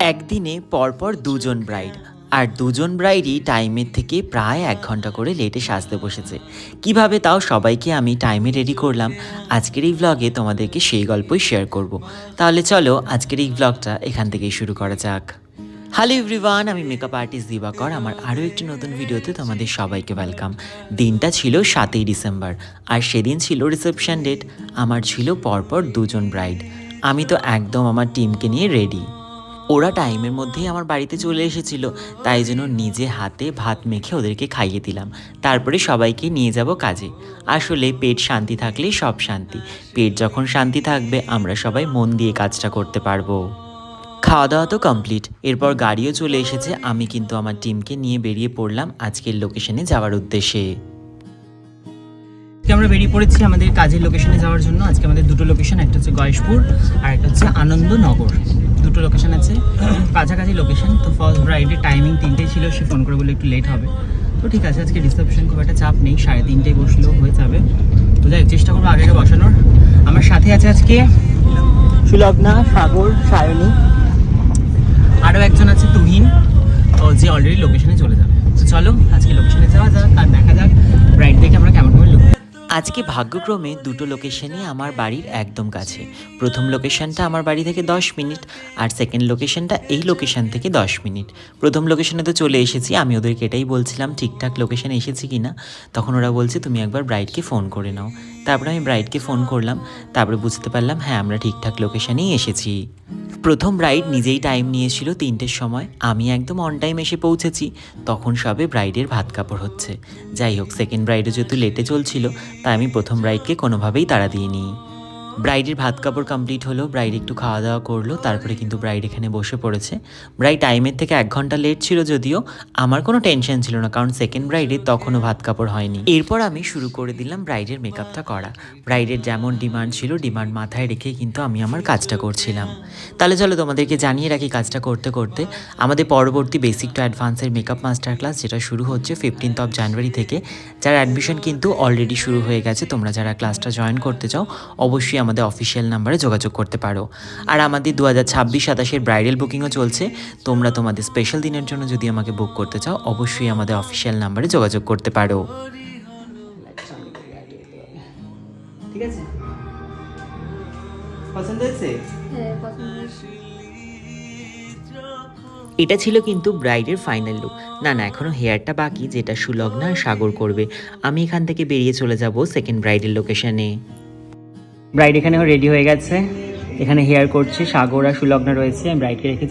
একদিনে পরপর দুজন ব্রাইড আর দুজন ব্রাইডই টাইমের থেকে প্রায় এক ঘণ্টা করে লেটে সাজতে বসেছে। কীভাবে তাও সবাইকে আমি টাইমে রেডি করলাম, আজকের এই ব্লগে তোমাদেরকে সেই গল্পই শেয়ার করব। তাহলে চলো আজকের এই ব্লগটা এখান থেকেই শুরু করা যাক। হ্যালো এভরিওয়ান আমি মেকআপ আর্টিস্ট দিবাকর। আমার আরও একটি নতুন ভিডিওতে তোমাদের সবাইকে ওয়েলকাম দিনটা ছিল সাতই ডিসেম্বর, আর সেদিন ছিল রিসেপশন ডেট আমার ছিল পরপর দুজন ব্রাইড আমি তো একদম আমার টিমকে নিয়ে রেডি ওরা টাইমের মধ্যেই আমার বাড়িতে চলে এসেছিল, তাই জন্য নিজে হাতে ভাত মেখে ওদেরকে খাইয়ে দিলাম। তারপরে সবাইকে নিয়ে যাব কাজে। আসলে পেট শান্তি থাকলেই সব শান্তি। পেট যখন শান্তি থাকবে, আমরা সবাই মন দিয়ে কাজটা করতে পারব। খাওয়া দাওয়া তো কমপ্লিট। এরপর গাড়িও চলে এসেছে। আমি কিন্তু আমার টিমকে নিয়ে বেরিয়ে পড়লাম আজকের লোকেশনে যাওয়ার উদ্দেশ্যে। আমরা বেরিয়ে পড়েছি আমাদের কাজের লোকেশনে যাওয়ার জন্য। আজকে আমাদের দুটো লোকেশন, একটা হচ্ছে গয়েশপুর আর একটা হচ্ছে আনন্দনগর। দুটো লোকেশান আছে। কাছাকাছি লোকেশান তো ফার্স্ট ব্রাইডের টাইমিং তিনটেই ছিল, সে ফোন করে বলে একটু লেট হবে। তো ঠিক আছে, আজকে রিসেপশন খুব একটা চাপ নেই, সাড়ে তিনটেই বসলেও হয়ে যাবে। তো যাই চেষ্টা করব আগে বসানোর। আমার সাথে আছে আজকে সুলগ্না, সাগর, সায়নী। আরও একজন আছে তুহিন যে অলরেডি লোকেশানে চলে যাবে তো চলো আজকে লোকেশনে যাওয়া যাক আর দেখা যাক ব্রাইড দেখে আমরা কেমন করে লুক আজকে ভাগ্যক্রমে দুটো লোকেশনই আমার বাড়ির একদম কাছে। প্রথম লোকেশনটা আমার বাড়ি থেকে দশ মিনিট আর সেকেন্ড লোকেশনটা এই লোকেশন থেকে দশ মিনিট। প্রথম লোকেশনে তো চলে এসেছি, আমি ওদেরকে এটাই বলছিলাম, ঠিকঠাক লোকেশনে এসেছি কি না তখন ওরা বলছে, তুমি একবার ব্রাইডকে ফোন করে নাও। তারপরে আমি ব্রাইডকে ফোন করলাম, তারপরে বুঝতে পারলাম হ্যাঁ আমরা ঠিকঠাক লোকেশনেই এসেছি। প্রথম ব্রাইড নিজেই টাইম নিয়েছিল তিনটের সময়। আমি একদম অন টাইম এসে পৌঁছেছি। তখন সবে ব্রাইডের ভাত কাপড় হচ্ছে। যাই হোক সেকেন্ড ব্রাইডে যেহেতু লেটে চলছিল, তাই আমি প্রথম ব্রাইডকে কোনোভাবেই তাড়া দিইনি। ব্রাইডের ভাত কাপড় কমপ্লিট হলো, ব্রাইড একটু খাওয়া দাওয়া করল, তারপরে কিন্তু ব্রাইড এখানে বসে পড়েছে। ব্রাইড টাইমের থেকে এক ঘণ্টা লেট ছিল যদিও, আমার কোনো টেনশন ছিল না, কারণ সেকেন্ড ব্রাইডের তখনও ভাত কাপড় হয়নি। এরপর আমি শুরু করে দিলাম ব্রাইডের মেকআপটা করা। ব্রাইডের যেমন ডিমান্ড ছিল ডিমান্ড মাথায় রেখে কিন্তু আমি আমার কাজটা করছিলাম। তাহলে চলো তোমাদেরকে জানিয়ে রাখি কাজটা করতে করতে, আমাদের পরবর্তী বেসিক টু অ্যাডভান্সের মেকআপ মাস্টার ক্লাস যেটা শুরু হচ্ছে ফিফটিন্থ অফ জানুয়ারি থেকে, যার অ্যাডমিশন কিন্তু অলরেডি শুরু হয়ে গেছে। তোমরা যারা ক্লাসটা জয়েন করতে চাও, অবশ্যই আমাদের অফিসিয়াল নাম্বারে যোগাযোগ করতে পারো। আর আমাদের দু হাজার ছাব্বিশ সাতাশের ব্রাইডাল বুকিংও চলছে। তোমরা তোমাদের স্পেশাল দিনের জন্য যদি আমাকে বুক করতে চাও অবশ্যই আমাদের অফিসিয়াল নাম্বারে যোগাযোগ করতে পারো। ঠিক আছে? পছন্দ হয়েছে? হ্যাঁ। এটা ছিল কিন্তু ব্রাইডের ফাইনাল লুক না না এখনও হেয়ারটা বাকি যেটা সুলগ্না আর সাগর করবে। আমি এখান থেকে বেরিয়ে চলে যাব সেকেন্ড ব্রাইডের লোকেশনে ব্রাইড এখানে রেডি হয়ে গেছে। এখানে হেয়ার করছে সাগর আর সুলগ্না রয়েছে ব্রাইডকে রেখে